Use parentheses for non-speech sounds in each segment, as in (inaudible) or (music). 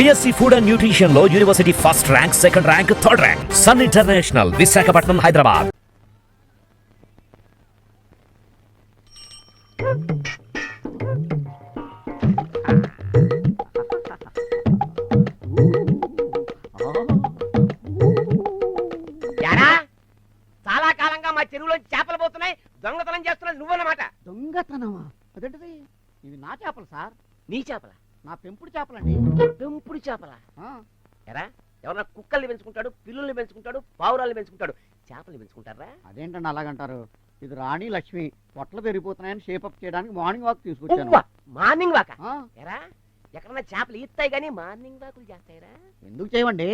BSc food and న్యూట్రిషన్లో university first rank second rank third rank sun international Visakhapatnam Hyderabad యారా? చాలా కాలంగా మా చెరువులో చేపలు పోతున్నాయి. దొంగతనం చేస్తున్నది నువ్వన్నమాట. దొంగతనమా? అదేంటిది? ఇవి నా చేపలు సార్. నీ చేపల? నా పెంపుడు చేపలండి. పెంపుడు చేపల? ఎరా ఎవరన్నా కుక్కల్ని పెంచుకుంటాడు పిల్లుల్ని పెంచుకుంటాడు పావురాల్ని పెంచుకుంటాడు చేపల్ని పెంచుకుంటారా అదేంటండి అలాగంటారు? ఇది రాణి లక్ష్మి పొట్టలు పెరిగిపోతున్నాయని షేపప్ చేయడానికి మార్నింగ్ వాక్ తీసుకొచ్చాను. మార్నింగ్ వాక ఎరా ఎక్కడన్నా చేపలు ఈత్తాయి కానీ మార్నింగ్ వాకులు చేస్తాయిరా? ఎందుకు చేయమండి?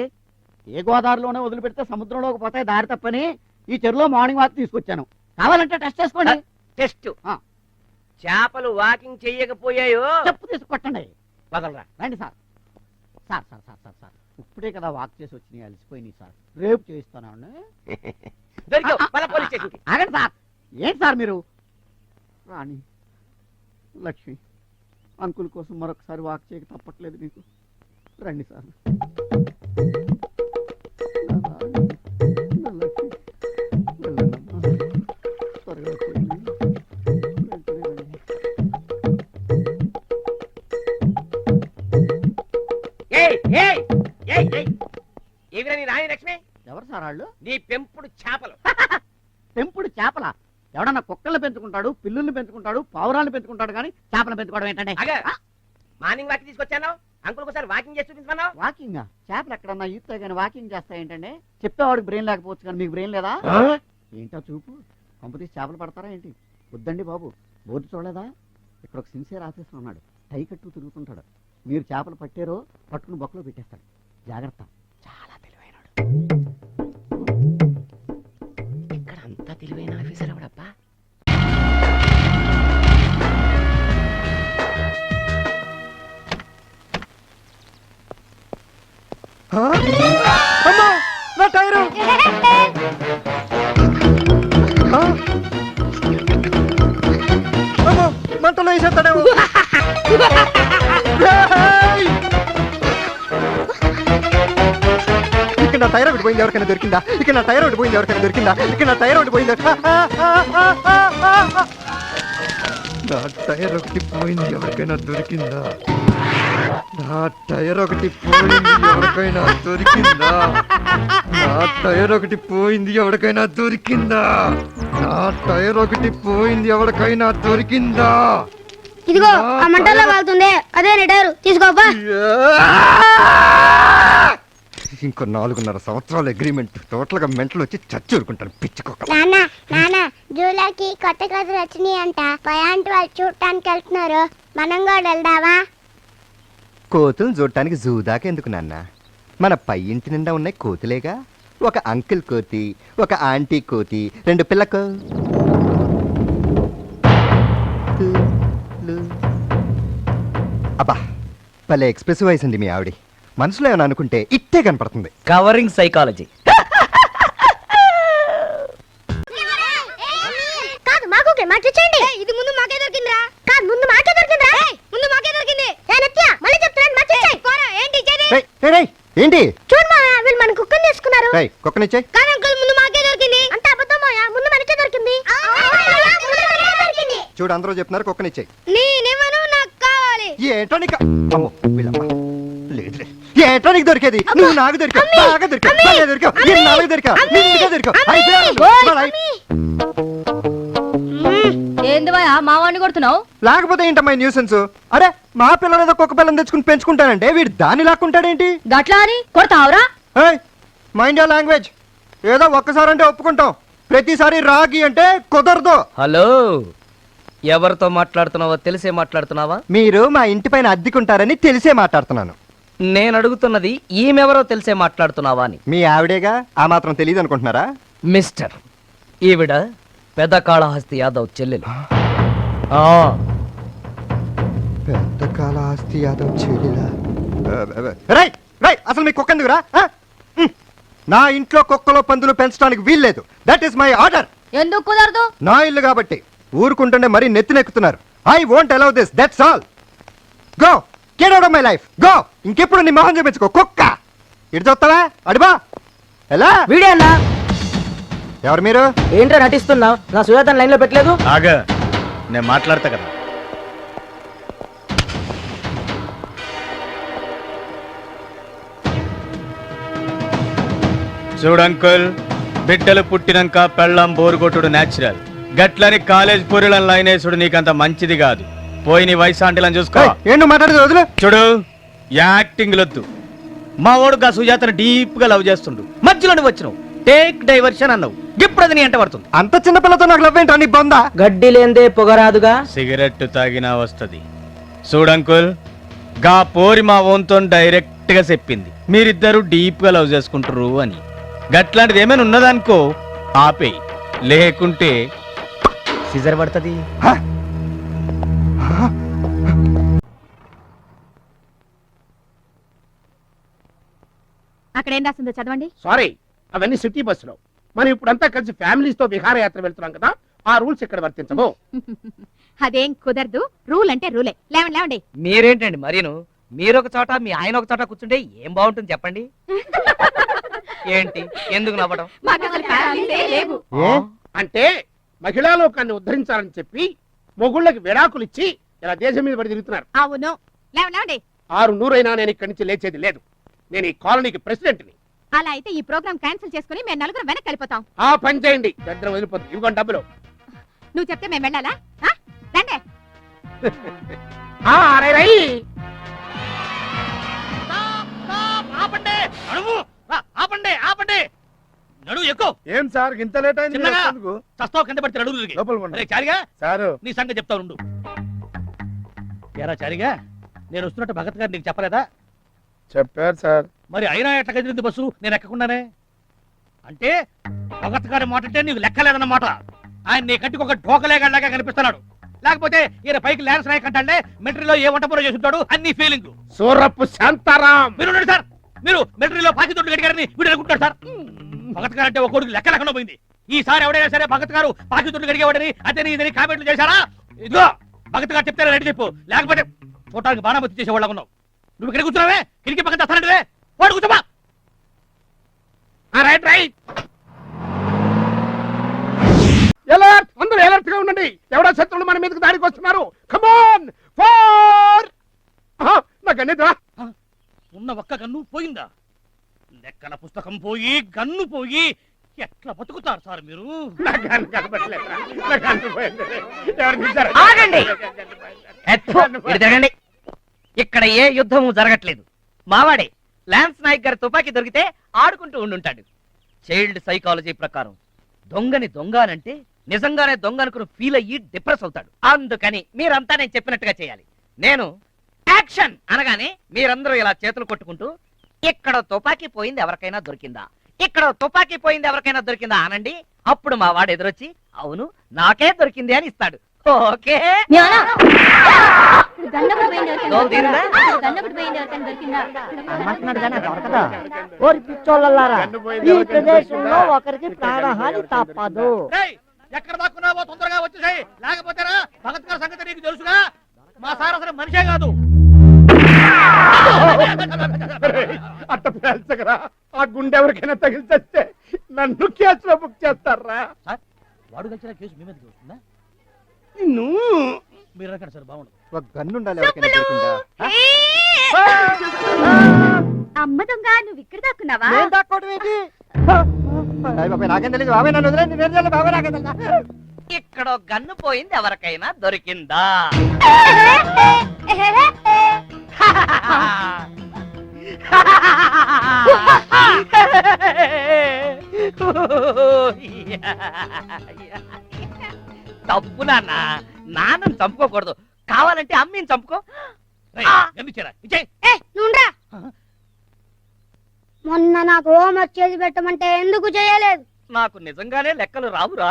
ఏ గోదావరిలోనే వదిలిపెడితే సముద్రంలోకి పోతాయి దారి తప్పని ఈ చెరువులో మార్నింగ్ వాక్ తీసుకొచ్చాను. కావాలంటే టెస్ట్ చేసుకోండి. టెస్ట్. చేపలు వాకింగ్ చెయ్యకపోయాయో చెప్పు తీసుకొట్టండి వదలరా. రండి sir. Sir sir sir sir sir. ఇప్పుడే కదా వాక్ చేసి వచ్చినాయి అలసిపోయినాయి సార్. రేపు స్టేషన్కి. ఆగండి సార్. ఏంటి సార్ మీరు? రాణి లక్ష్మి అంకుల్ కోసం మరొకసారి వాక్ చేయక తప్పట్లేదు మీకు. రండి సార్. త్వరగా లక్ష్మి ఎవరు సార్ వాళ్ళు? నీ పెంపుడు చేపలు. (laughs) పెంపుడు చేపల? ఎవడన్నా కుక్కల్ని పెంచుకుంటాడు పిల్లుల్ని పెంచుకుంటాడు పావురాలను పెంచుకుంటాడు కానీ చేపలు పెంచుకోవడం ఏంటంటే అగా మార్నింగ్ వాక్ తీసుకొచ్చాను. అంకుల్ ఒకసారి వాకింగ్ చేసి చూపించమన్నావు? వాకింగ్? చేపలు ఎక్కడన్నా ఈత కానీ వాకింగ్ చేస్తాయేంటండి చెప్పేవాడికి బ్రెయిన్ లేకపోవచ్చు కానీ మీకు బ్రెయిన్ లేదా? ఏంటో చూపు. కంపెనీస్ చేపలు పడతారా ఏంటి? వద్దండి బాబు. బోర్డు చూడలేదా? ఇక్కడ ఒక సిన్సియర్ ఆఫీసర్ ఉన్నాడు. టై కట్టు తిరుగుతుంటాడు. మీరు చేపలు పట్టారో పట్టుకుని బొక్కలో పెట్టేస్తాడు. జాగ్రత్త. ఇక్కడ అంతా తెలివైన ఆఫీసర్ అవడబ్బా నా టైరు? అమ్మో, మంటలో వేసేస్తాడేమో. (laughs) ఇక్కడ నా టైర్ ఒకటి పోయింది ఎవరికైనా దొరికిందా? ఇక్కడ నా టైర్ ఒకటి పోయింది ఎవరికైనా దొరికిందా? ఇక్కడ నా టైర్ ఒకటి పోయింది. నా టైర్ ఒకటి పోయింది ఎవరికైనా దొరికిందా? నా టైర్ ఒకటి పోయింది ఎవరికైనా దొరికిందా? నా టైర్ ఒకటి పోయింది ఎవరికైనా దొరికిందా? నా టైర్ ఒకటి పోయింది ఎవరికైనా దొరికిందా? ఇదిగో ఆ మంటల్లో కాలుతుంది అదే నెటారు తీసుకోపా ఇంకో నాలుగున్నర సంవత్సరాల అగ్రిమెంట్ టోటల్గా మెంటలు వచ్చి చచ్చూరుకుంటాను పిచ్చుకోక నాన్న నాన్న జూలకి కొత్త కథలు వచ్చినాయి అంట పయాంటి వాళ్ళు చూడటానికి వెళ్తున్నారు. మనం కూడా వెళ్దామా? కోతులు చూడటానికి జూ దాకా ఎందుకు నాన్న? మన పై ఇంటి నిండా ఉన్నాయి కోతులేగా. ఒక అంకిల్ కోతి ఒక ఆంటీ కోతి రెండు పిల్లకు అబ్బా భలే ఎక్స్ప్రెసివ్ వాయిస్ అండి మీ ఆవిడ. మనసులో ఏమైనా అనుకుంటే ఇట్టే కనపడుతుంది. కవరింగ్ సైకాలజీ కాదు మాకు ఇది ముందు మాకే దొరికిందిరా. కాదు ముందు మాకే దొరికిందిరా. ముందు మాకే దొరికింది. ఏ నిత్య మళ్ళీ చెప్తున్నాను మార్చేయ్ పోరా ఏంటి? చూడు మావయ్య వీళ్ళు మన కుక్కని చేసుకున్నారు. రేయ్, కుక్కనిచ్చే కానీ అంకుల్ ముందు మాకే దొరికింది. అంత అబద్ధం మావయ్య ముందు మనకే దొరికింది. చూడు అందరూ చెప్తున్నారు కుక్కనిచ్చాయి నేనేమను? నాకు కావాలి. ఏటో నీకు అమ్మో వీళ్ళమ్మ. ఏటో నీకు దొరికేది నువ్వు నాకు దొరికావు బాగా దొరికావు బాగా దొరికావు నేను నాలుగు దొరికావు. నిండుగా దొరికావు ఏంది కొడుతున్నావు? లేకపోతే ఏంటమ్మా న్యూసెన్స్? అరే మా పిల్లలు ఏదో కుక్క పిల్లని తెచ్చుకుని పెంచుకుంటానంటే వీడు దాన్ని లాక్కుంటాడేంటి? గట్లా అని కొడతావురా మైండ్ యా లాంగ్వేజ్. ఏదో ఒక్కసారి అంటే ఒప్పుకుంటాం. ప్రతిసారి రాగి అంటే కుదరదు. హలో ఎవరితో మాట్లాడుతున్నావో తెలిసే మాట్లాడుతున్నావా? మీరు మా ఇంటి పైన అద్దెకుంటారని తెలిసే మాట్లాడుతున్నాను. నేను అడుగుతున్నది ఈమెవరో తెలిసే మాట్లాడుతున్నావా అని. మీ ఆవిడేగా? ఆ మాత్రం తెలియదు అనుకుంటున్నారా? మిస్టర్ ఈవిడ పెద్ద కాళహస్తి యాదవ్ చెల్లెలు. ఆ, పెద్ద కాళహస్తి యాదవ్ చెల్లిలా? రై రై అసలు మీ కుక్క ఎందుకురా ఆ? ఉమ్. నా ఇంట్లో కుక్కలో పందులు పెంచడానికి వీల్లేదు. దట్ ఈస్ మై ఆర్డర్ ఎందుకు కుదరదు? నా ఇల్లు కాబట్టి ఊరుకుంటుండే మరీ నెత్తినెక్కుతున్నారు. I won't allow this that's all go get out of my life go ఇంకెప్పుడు నీ మొహం చూపించుకో. కుక్క. ఇటు చూస్తావా? అడిబా ఎలా? వీడే అన్నా. ఎవరు మీరు? ఏంట్రా నటిస్తున్నావు? నా సుజాతను లైన్లో పెట్టలేదు? ఆగ. నేను మాట్లాడతా కదా. చూడు అంకుల్ బిడ్డలు పుట్టినాక పెళ్ళం బోరు కొట్టుడు న్యాచురల్ గట్లని కాలేజ్ పూరిలను లైనేసుడు నీకంత మంచిది కాదు. పోయి నీ వయసు ఆంటీలను చూసుకో. ఏయ్, ఏం నువ్వు మాట్లాడేది వదిలు. చూడు యాక్టింగ్ లొద్దు. మా వాడు గా సుజాతను డీప్గా లవ్ చేస్తుండు. మధ్యలో నువ్వు వచ్చినావు. టేక్ డైవర్షన్ అన్నావు. ఇప్పుడు అది నీ ఎంట పడుతుంది. అంత చిన్న పిల్లతో నాకు లవ్ ఏంటో నీ బొందా? గడ్డి లేందే పొగరాదుగా సిగరెట్ తాగినా వస్తది. చూడంకుల్గా పోరి మా ఓన్తో డైరెక్ట్గా చెప్పింది. మీరిద్దరు డీప్గా లవ్ చేసుకుంటారు అని. గట్లాంటిది ఏమైనా ఉన్నదనుకో ఆపేయి. లేకుంటే సిజర్ పడుతుంది. అక్కడ ఏం రాసిందో చదవండి. సారీ అవన్నీ సిటీ బస్సులో. మనం ఇప్పుడంతా కలిసి ఫ్యామిలీస్తో విహారయాత్ర వెళ్తున్నాం కదా ఆ రూల్స్ ఇక్కడ వర్తించవు? (laughs) అదేం కుదరదు రూల్ అంటే రూలే. లేవండి లేవండి. మీరేంటండి మరీను? మీరు ఒక చోట మీ ఆయన ఒక చోట కూర్చుంటే ఏం బాగుంటుంది చెప్పండి? (laughs) ఏంటి? ఎందుకు నవ్వడం? మాకు అసలు ఫ్యామిలీసే లేవు. అంటే మహిళా లోకాన్ని ఉద్ధరించాలని చెప్పి మొగుళ్ళకి విడాకులు ఇచ్చి ఇలా దేశం మీద పడి తిరుగుతున్నారు. అవును. లేవండి లేవండి. ఆరు నూరైనా నేను ఇక్కడి నుంచి లేచేది లేదు. నేను ఈ కాలనీకి ప్రెసిడెంట్ని. అలా అయితే ఈ ప్రోగ్రామ్ క్యాన్సిల్ చేసుకుని మేము నలుగురు వెనక్కి వెళ్ళిపోతాం. ఆ పని చేయండి. పెద్ద వదిలిపోతుంది. ఇవ్వండి డబ్బులు. నువ్వు చెప్తే మేము వెళ్ళాలా? ఆ? రండి. ఆ, రై, రై. ఆపండి. నడుము. ఆ, ఆపండి ఆపండి. నడు ఎక్కువ ఏం సార్ ఇంత లేట్ అయింది చిన్నగా. చస్తావు కింద పడితే నడువు తిరిగి. లోపల అరే చారిగా సారు. నీ సంగతి చెప్తా ఉండు. ఎరా చారిగా నేను వస్తున్నట్టు భగత్ గారు నీకు చెప్పలేదా? చెప్పారు సార్. మరి అయినా ఎట్లా కదిలింది బస్సు? నేను ఎక్కకుండానే? అంటే భగత్ గారి మాట అంటే నీకు లెక్కలేదన్నమాట ఆయన నీ కంటికి ఒక ఢోకలేగలాగా కనిపిస్తున్నాడు. లేకపోతే ఈయన పైకి ల్యాన్స్ నాయక్ అంటాడే మిలిటరీలో ఏ వంట పూర చేస్తుంటాడు అన్ని ఫీలింగ్ సూరప్పు శాంతారాం. మీరు ఉండండి సార్. మీరు మిలిటరీలో పాకితోడు గడిగారని వీడు అనుకుంటాడు సార్. భగత్ గారు అంటే ఒక కొడుకు లెక్క లేకుండా పోయింది. ఈసారి ఎవడైనా సరే భగత్ గారు పాకితోడు గడిగేవాడని అతని ఇదని కామెంట్లు చేశారా ఇదిగో భగత్ గారు చెప్తే రెడీ చెప్పు. లేకపోతే చూడటానికి బాణామతి చేసేవాళ్ళ ఉన్నావు నువ్వు ఇక్కడ కూర్చున్నావే? కిటికీ పక్కన తెస్తానంటే వాడు కూర్చోమా ఆ, రైట్ రైట్. ఎలర్ట్ అందరూ ఎలర్ట్గా ఉండండి. ఎవడో శత్రువులు మన మీదకి దాడికి వస్తున్నారు. కమాన్ ఫోర్ నాకు అనేది రా. ఉన్న ఒక్క గన్ను పోయిందా? లెక్కల పుస్తకం పోయి గన్ను పోయి ఎట్లా బతుకుతారు సార్ మీరు? నా. నా? ఆగండి. ఇక్కడ ఏ యుద్ధము జరగట్లేదు. మావాడే ల్యాన్స్ నాయక్ గారి తుపాకీ దొరికితే ఆడుకుంటూ ఉండుంటాడు. చైల్డ్ సైకాలజీ ప్రకారం దొంగని దొంగ అంటే నిజంగానే దొంగ అనుకుని ఫీల్ అయ్యి డిప్రెస్ అవుతాడు. అందుకని మీరంతా నేను చెప్పినట్టుగా చేయాలి. నేను యాక్షన్ అనగానే మీరందరూ ఇలా చేతులు కొట్టుకుంటూ ఇక్కడ తుపాకీ పోయింది ఎవరికైనా దొరికిందా? ఇక్కడ తుపాకీ పోయింది ఎవరికైనా దొరికిందా అనండి? అప్పుడు మా వాడు ఎదురొచ్చి అవును నాకే దొరికింది అని ఇస్తాడు. ఓకే? దొరకదా? ఓరి పోయింది ఈ ప్రదేశంలో? ఒకరికి ప్రాణహాని తప్పదు. ఎక్కడ దాక్కున్నావో తొందరగా వచ్చేసాయి. లేకపోతేనా భగత్ గారి సంగతి నీకు తెలుసుగా? మా సార్ అసలు మనిషే కాదు. అట్ట పేల్చగరా ఆ గుండె ఎవరికైనా తగిలిస్తే నన్ను కేసు లో బుక్ చేస్తారా వాడు కలిసిన కేసు మీ వస్తుందా? నిన్ను మీరు అనకండి సార్ బాగుండదు. ఒక గన్ను ఉండాలి ఎవరికైనా దొరికిందా అమ్మ దొంగ నువ్వు ఇక్కడ దాక్కున్నావా? నేను దాక్కోవడం ఏంటి? అయ్య బాబాయ్ నాకేం తెలియదు బాబాయ్ నన్ను వదిలేండి నేను తెలియదు బాబాయ్ నాకేం తెలుసా ఇక్కడ గన్ను పోయింది ఎవరికైనా దొరికిందా? (laughs) తప్పు నాన్న. నాన్నని చంపుకోకూడదు. కావాలంటే అమ్మిని చంపుకో. మొన్న నాకు హోంవర్క్ చేసి పెట్టమంటే ఎందుకు చేయలేదు? నాకు నిజంగానే లెక్కలు రావురా.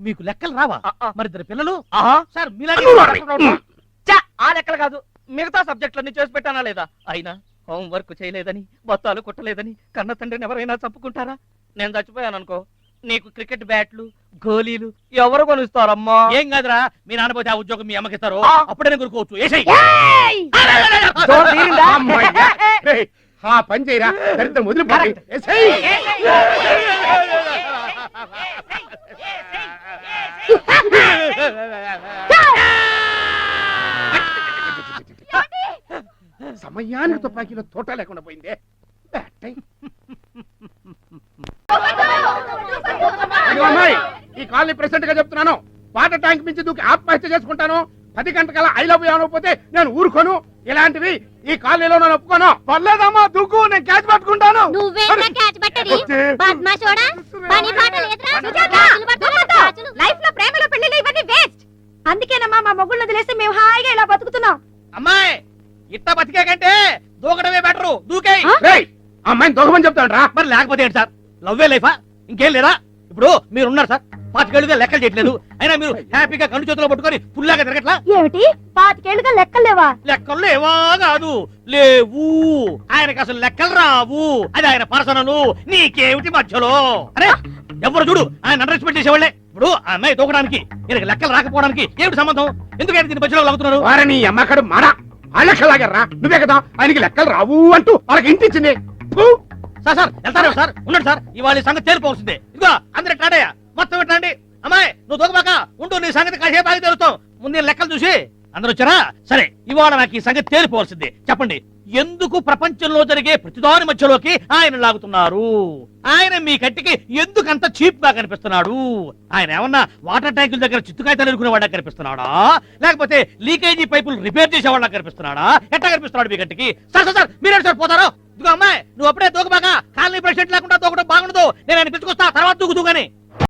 మీకు లెక్కలు రావా. మరి ఇద్దరు పిల్లలు? సార్ ఆ లెక్కలు కాదు. మిగతా సబ్జెక్టులన్నీ చేసి పెట్టానా లేదా? అయినా హోంవర్క్ చేయలేదని బత్తాలు కుట్టలేదని కన్న తండ్రిని ఎవరైనా చంపుకుంటారా? నేను చచ్చిపోయాను అనుకో నీకు క్రికెట్ బ్యాట్లు గోళీలు ఎవరు కొనిస్తారమ్మా ఏం కాదురా మీ నాన్న పోతే ఆ ఉద్యోగం మీ అమ్మకి ఇస్తారు. అప్పుడే నేను కొనుక్కోవచ్చు ఏసై జోరు తీరిందా? అమ్మయ్యా. రేయ్, ఆ పని చేయరా దరిద్రం ఏసేయ్. సమయానికి తుపాకీలో తోట లేకుండా పోయిందే అమ్మాయి ఈ కాలనీ ప్రెసిడెంట్గా చెప్తున్నాను. వాటర్ ట్యాంక్ మించి దూకి ఆత్మహత్య చేసుకుంటాను. పది గంటకల్లా ఐ లవ్ అనకపోతే నేను ఊరుకోను. ఇలాంటివి ఈ కాలనీలో నేను ఒప్పుకోను. పర్లేదమ్మా దూకు నేను క్యాచ్ పట్టుకుంటాను. నువ్వేనా క్యాచ్ పట్టడి వచ్చే. బద్మాషోడా పని పాట లేదురా లైఫ్లో ప్రేమలో పెళ్ళిలో ఇవన్నీ వేస్ట్. అందుకేనమ్మా మా మొగుళ్ళు వదిలేసి మేము హాయిగా ఇలా బతుకుతున్నాం. అమ్మాయి ఇట్ట బతికే కంటే దూకడమే బెటరు. దూకేయ్. రేయ్ ఆ అమ్మాయిని దొంగమని చెప్తాడు రా. మరి లేకపోతే ఏంటి సార్? లవ్వే లైఫా? ఇంకేం లేదా? ఇప్పుడు మీరు ఉన్నారు సార్. పాతికేళ్ళుగా లెక్కలు చేయట్లేదు. అయినా మీరు హ్యాపీగా కన్ను చేతిలో పట్టుకొని పుల్లాగా తిరగట్లా? ఏమిటి? పాతికేళ్ళుగా లెక్కలేవా లెక్కలు లేవా కాదు. లేవు. ఆయనకి అసలు లెక్కలు రావు. అది ఆయన పర్సనల్. నీకేమిటి మధ్యలో? అరే ఎవరు చూడు. ఆయన అండర్ ఎస్టిమేట్ చేసేవాళ్ళే. ఇప్పుడు ఆ అమ్మాయి తోకడానికి ఈయనకి లెక్కలు రాకపోవడానికి ఏమిటి సంబంధం? ఎందుకైనా దీని మధ్యలో లాగుతున్నారు? వారని అమ్మకడు మాడ. ఆ లెక్కలాగారా నువ్వే కదా ఆయనకి లెక్కలు రావు అంటూ వాళ్ళకి ఇంటి ఇచ్చింది ఫు. సార్ సార్ వెళ్తారా సార్. ఉండండి సార్. ఇవాళ ఈ సంగతి తేలిపోవలసిందే. ఇదిగో అందరు ఎట్లాడయ్య మొత్తం పెట్టండి అమ్మాయి నువ్వు దొంగబాక ఉంటూ నీ సంగతి కాసేపు బాగా తెలుస్తాం. ముందు లెక్కలు చూసి అందరూ వచ్చారా? సరే ఇవాళ నాకు ఈ సంగతి తేలిపోవలసిందే. చెప్పండి ఎందుకు ప్రపంచంలో జరిగే ప్రతిదాని మధ్యలోకి ఆయన లాగుతున్నారు? ఆయన మీ కంటికి ఎందుకు అంత చీప్గా కనిపిస్తున్నాడు? ఆయన ఏమన్నా వాటర్ ట్యాంకుల దగ్గర చిత్తుకాయతలు ఎరుకునే వాడా కనిపిస్తున్నాడా? లేకపోతే లీకేజీ పైపులు రిపేర్ చేసేవాళ్ళ కనిపిస్తున్నాడా? ఎట్లా కనిపిస్తున్నాడు మీ కంటికి? సార్ సార్ మీరే సార్ పోతారా? ఇదిగో అమ్మాయి నువ్వు అప్పుడే తోకబాక కాలనీ ప్రెసిడెంట్ లేకుండా తోకడం బాగుండదు. నేను ఆయన పిలుచుకొస్తా తర్వాత తూకుతూ కానీ